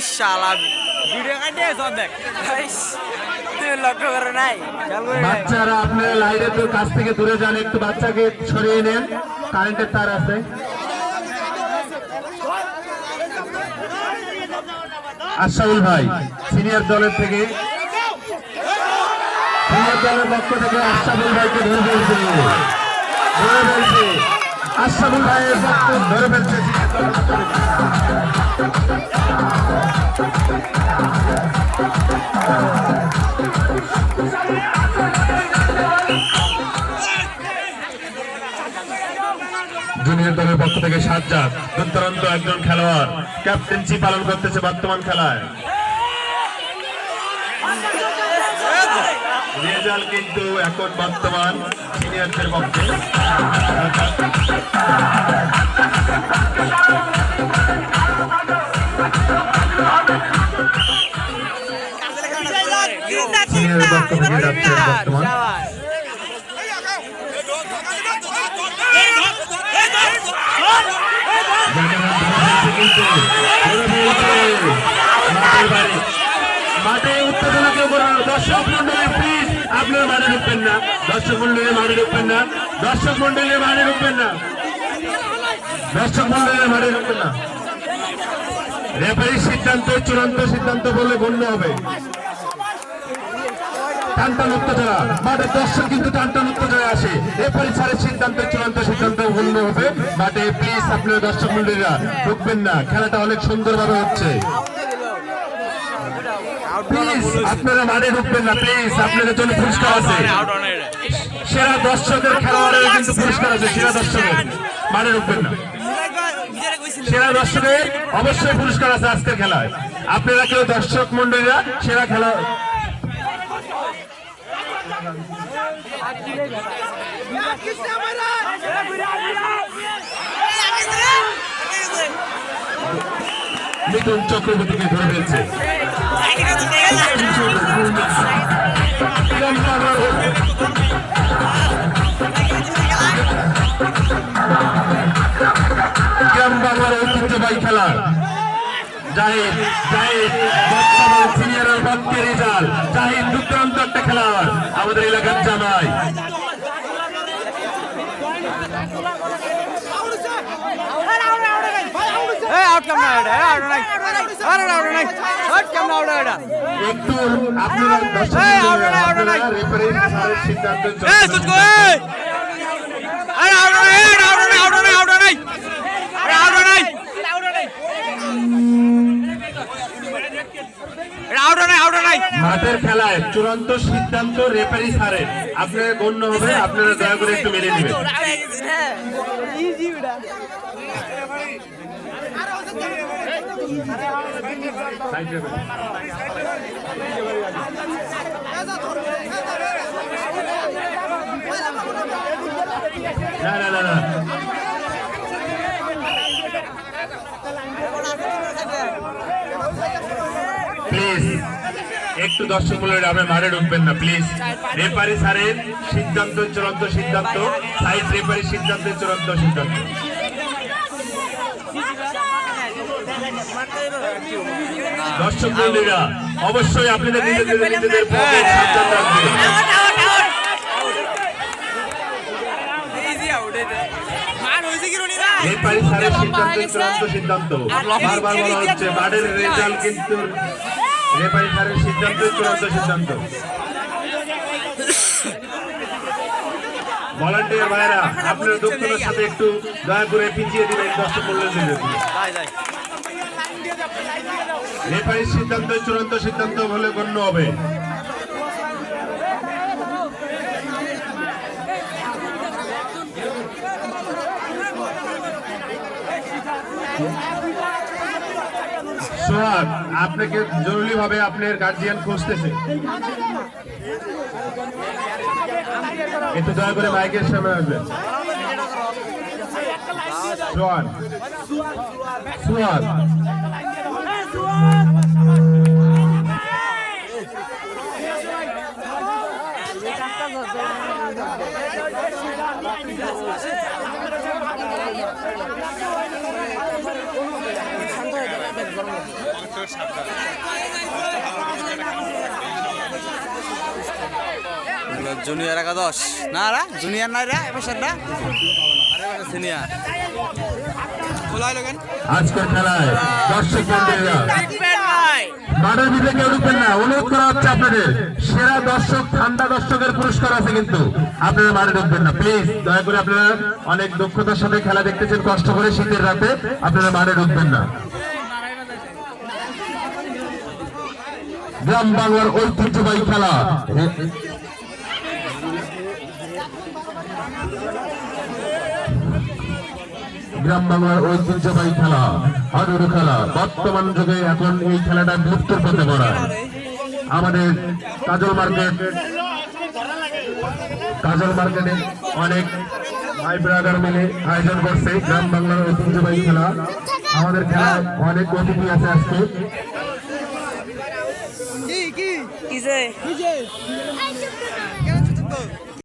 ওই শালা ভিডিও কাটে সব দেখ তুই লক্ষ্য করে নাই? বাচ্চারা আপনারা লাইটের কাছ থেকে দূরে যান একটু বাচ্চাকে সরিয়ে নেন। কারেন্টের তার আছে। আশাউল ভাই সিনিয়র দলের থেকে। সিনিয়র দলের পক্ষ থেকে আশাফুল ভাইকে ধরে ফেলছে। ধরে ফেলছে। জুনিয়র দলের পক্ষ থেকে সাজ্জাদ দুর্দান্ত একজন খেলোয়াড় ক্যাপ্টেন্সি পালন করতেছে বর্তমান খেলায়। রেজাল্ট কিন্তু এখন বর্তমান সিনিয়রদের পক্ষে সিনিয়র পক্ষ থেকে যাচ্ছে বর্তমান মাঠে উত্তেজনা কেউ করো না। দর্শক ঢুকবেন না সিদ্ধান্ত চূড়ান্ত সিদ্ধান্ত বলে গণ্য হবে টানটান উত্তেজনা মাঠে দর্শক কিন্তু টানটান উত্তেজনা সিদ্ধান্ত চূড়ান্ত সিদ্ধান্ত গণ্য হবে মাঠে প্লিজ আপনার দর্শক মন্ডলীরা ঢুকবেন না খেলাটা অনেক সুন্দরভাবে হচ্ছে আপনারা মাঠে ঢুকবেন না প্লিজ আপনাদের জন্য পুরস্কার আছে। সেরা দর্শকের খেলোয়াড়ের কিন্তু পুরস্কার আছে সেরা দর্শকের। মাঠে ঢুকবেন না। সেরা দর্শকের অবশ্যই পুরস্কার আছে আজকের খেলায়। আপনারা কেউ দর্শক মন্ডলীরা সেরা খেলা মিথুন চক্রবর্তীকে ধরে ফেলছে। খেলা। জাহিদ জাহিদ বর্তমান সিনিয়রের একটা খেলোয়াড় আমাদের এলাকার জামাই। আউট কেমন এটা আউট নাই আরে আউট নাই আউট কেমন আউট এটা একটু আপনারা দর্শক এই, আউট নাই, আউট নাই। সিদ্ধান্ত এই আরে আউট নাই আউট নাই আউট নাই আউট নাই আরে আউট নাই এটা আউট নাই আউট নাই মাঠের খেলায় চূড়ান্ত সিদ্ধান্ত রেফারি ছাড়ের আপনারা গণ্য হবে আপনারা দয়া করে একটু মেনে নেবেন প্লিজ একটু দর্শক মূল্যের আপনি মারে ঢুকবেন না প্লিজ রেফারি স্যারের সিদ্ধান্ত, চূড়ান্ত সিদ্ধান্ত সাইড রেফারি সিদ্ধান্তের চূড়ান্ত সিদ্ধান্ত। দর্শক মন্ডলীরা অবশ্যই আপনাদের নিজেদের নিজেদের সাবধান রাখবেন মান সিদ্ধান্ত চূড়ান্ত সিদ্ধান্ত বারবার বলা হচ্ছে রেজাল্ট কিন্তু সিদ্ধান্ত চূড়ান্ত সিদ্ধান্ত। ভলান্টিয়ার ভাইরা আপনার দক্ষতার সাথে একটু দয়া করে পিছিয়ে দিবেন দর্শক যাই। রেফারির সিদ্ধান্ত চূড়ান্ত সিদ্ধান্ত বলে গণ্য হবে। আপনাকে জরুরি ভাবে আপনার গার্জিয়ান খুঁজতেছে। একটু দয়া করে মাইকের সামনে আসবেন। জুনিয়র একাদশ। না রা জুনিয়র নাই রা না আরে সিনিয়র। আজকের খেলায় দর্শক মাঠের ভিতরে কেউ ঢুকবেন না। অনুরোধ করা হচ্ছে আপনাদের, সেরা দর্শক, ঠান্ডা দর্শকের পুরস্কার আছে কিন্তু। আপনারা মাঠে ঢুকবেন না। প্লিজ, দয়া করে আপনারা অনেক দক্ষতার সাথে খেলা দেখতেছেন, কষ্ট করে শীতের রাতে। আপনারা মাঠে ঢুকবেন না। গ্রাম বাংলার ঐতিহ্যবাহী খেলা। গ্রাম বাংলার ঐতিহ্যবাহী খেলা হাডুডু খেলা। বর্তমান যুগে এখন এই খেলাটা বিলুপ্ত পথে পড়া আমাদের কাজল মার্কেট কাজল মার্কেটে অনেক ভাই ব্রাদার মিলে আয়োজন করছে গ্রাম বাংলার ঐতিহ্যবাহী খেলা। আমাদের খেলায় অনেক অতিথি আছে আজকে। কিসে